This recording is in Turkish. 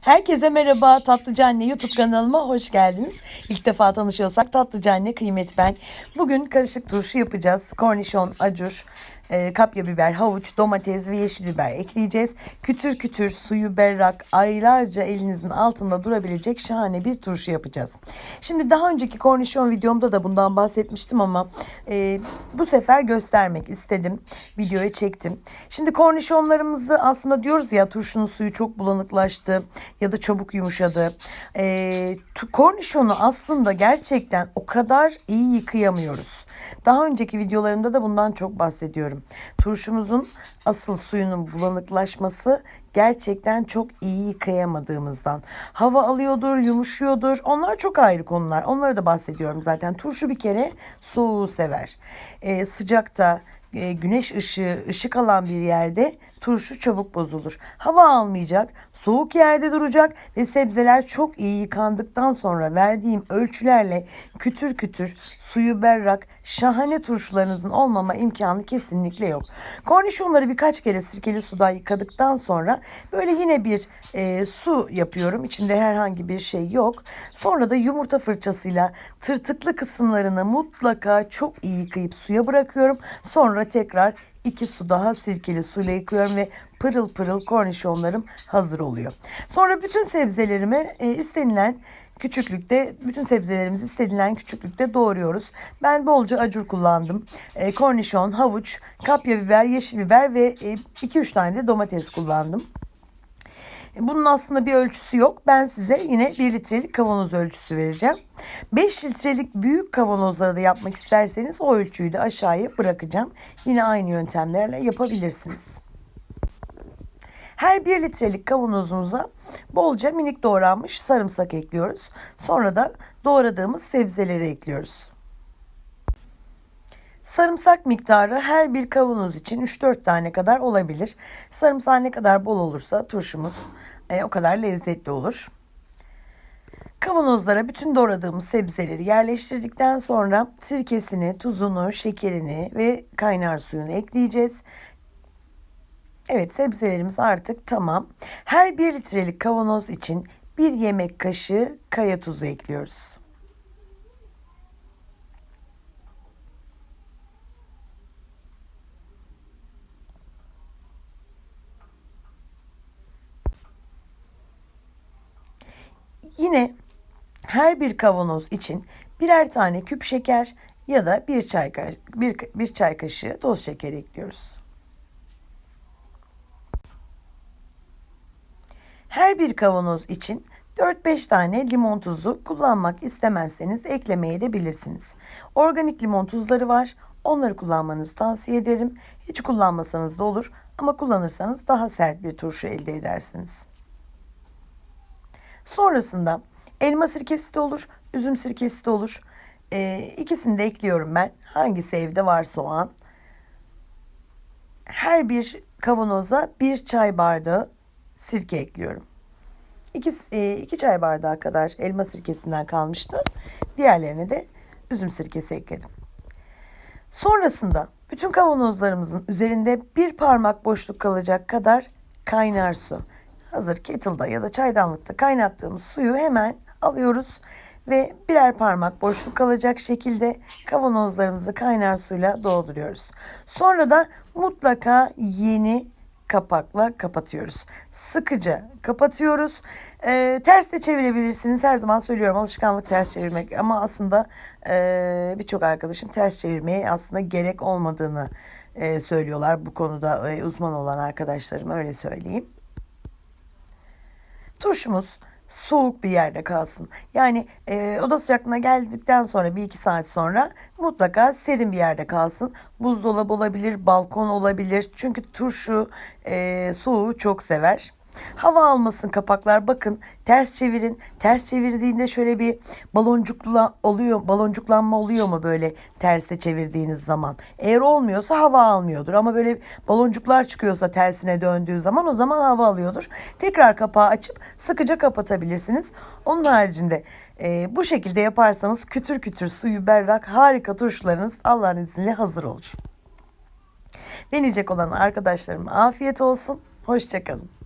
Herkese merhaba Tatlıcı Anne YouTube kanalıma hoş geldiniz. İlk defa tanışıyorsak Tatlıcı Anne Kıymet ben. Bugün karışık turşu yapacağız. Kornişon, acur, e, kapya biber, havuç, domates ve yeşil biber ekleyeceğiz. Kütür kütür suyu berrak aylarca elinizin altında durabilecek şahane bir turşu yapacağız. Şimdi daha önceki kornişon videomda da bundan bahsetmiştim ama e, bu sefer göstermek istedim. Videoya çektim. Şimdi kornişonlarımızı aslında diyoruz ya turşunun suyu çok bulanıklaştı ya da çabuk yumuşadı. E, kornişonu aslında gerçekten o kadar iyi yıkayamıyoruz. Daha önceki videolarımda da bundan çok bahsediyorum. Turşumuzun asıl suyunun bulanıklaşması gerçekten çok iyi yıkayamadığımızdan. Hava alıyordur, yumuşuyordur. Onlar çok ayrı konular. Onları da bahsediyorum zaten. Turşu bir kere soğuğu sever. Ee, sıcakta, e, güneş ışığı, ışık alan bir yerde turşu çabuk bozulur. Hava almayacak, soğuk yerde duracak ve sebzeler çok iyi yıkandıktan sonra verdiğim ölçülerle kütür kütür, suyu berrak, şahane turşularınızın olmama imkanı kesinlikle yok. Kornişonları birkaç kere sirkeli suda yıkadıktan sonra böyle yine bir e, su yapıyorum. İçinde herhangi bir şey yok. Sonra da yumurta fırçasıyla tırtıklı kısımlarını mutlaka çok iyi yıkayıp suya bırakıyorum. Sonra tekrar iki su daha sirkeli suyla yıkıyorum ve pırıl pırıl kornişonlarım hazır oluyor. Sonra bütün sebzelerimi e, istenilen küçüklükte bütün sebzelerimizi istenilen küçüklükte doğruyoruz. Ben bolca acur kullandım. E, kornişon, havuç, kapya biber, yeşil biber ve 2-3 tane de domates kullandım. Bunun aslında bir ölçüsü yok. Ben size yine 1 litrelik kavanoz ölçüsü vereceğim. 5 litrelik büyük kavanozlara da yapmak isterseniz o ölçüyü de aşağıya bırakacağım. Yine aynı yöntemlerle yapabilirsiniz. Her 1 litrelik kavanozumuza bolca minik doğranmış sarımsak ekliyoruz. Sonra da doğradığımız sebzeleri ekliyoruz. Sarımsak miktarı her bir kavanoz için 3-4 tane kadar olabilir. Sarımsak ne kadar bol olursa turşumuz e, o kadar lezzetli olur. Kavanozlara bütün doğradığımız sebzeleri yerleştirdikten sonra sirkesini, tuzunu, şekerini ve kaynar suyunu ekleyeceğiz. Evet sebzelerimiz artık tamam. Her 1 litrelik kavanoz için 1 yemek kaşığı kaya tuzu ekliyoruz. Yine her bir kavanoz için birer tane küp şeker ya da bir çay bir, bir çay kaşığı toz şeker ekliyoruz. Her bir kavanoz için 4-5 tane limon tuzu kullanmak istemezseniz eklemeye de bilirsiniz. Organik limon tuzları var. Onları kullanmanızı tavsiye ederim. Hiç kullanmasanız da olur ama kullanırsanız daha sert bir turşu elde edersiniz. Sonrasında elma sirkesi de olur, üzüm sirkesi de olur. Ee, ikisini de ekliyorum ben. Hangisi evde varsa o an. Her bir kavanoza bir çay bardağı sirke ekliyorum. İki, e, iki çay bardağı kadar elma sirkesinden kalmıştı. Diğerlerine de üzüm sirkesi ekledim. Sonrasında bütün kavanozlarımızın üzerinde bir parmak boşluk kalacak kadar kaynar su. Hazır kettle'da ya da çaydanlıkta kaynattığımız suyu hemen alıyoruz ve birer parmak boşluk kalacak şekilde kavanozlarımızı kaynar suyla dolduruyoruz. Sonra da mutlaka yeni kapakla kapatıyoruz. Sıkıca kapatıyoruz. Ee, ters de çevirebilirsiniz. Her zaman söylüyorum alışkanlık ters çevirmek ama aslında e, birçok arkadaşım ters çevirmeye aslında gerek olmadığını e, söylüyorlar. Bu konuda e, uzman olan arkadaşlarım öyle söyleyeyim. Turşumuz soğuk bir yerde kalsın. Yani e, oda sıcaklığına geldikten sonra bir iki saat sonra mutlaka serin bir yerde kalsın. Buzdolabı olabilir, balkon olabilir. Çünkü turşu e, soğuğu çok sever. Hava almasın kapaklar. Bakın ters çevirin. Ters çevirdiğinde şöyle bir baloncukla oluyor, baloncuklanma oluyor mu böyle terse çevirdiğiniz zaman? Eğer olmuyorsa hava almıyordur. Ama böyle baloncuklar çıkıyorsa tersine döndüğü zaman o zaman hava alıyordur. Tekrar kapağı açıp sıkıca kapatabilirsiniz. Onun haricinde e, bu şekilde yaparsanız kütür kütür suyu berrak harika turşularınız Allah'ın izniyle hazır olur. Deneyecek olan arkadaşlarıma afiyet olsun. Hoşçakalın.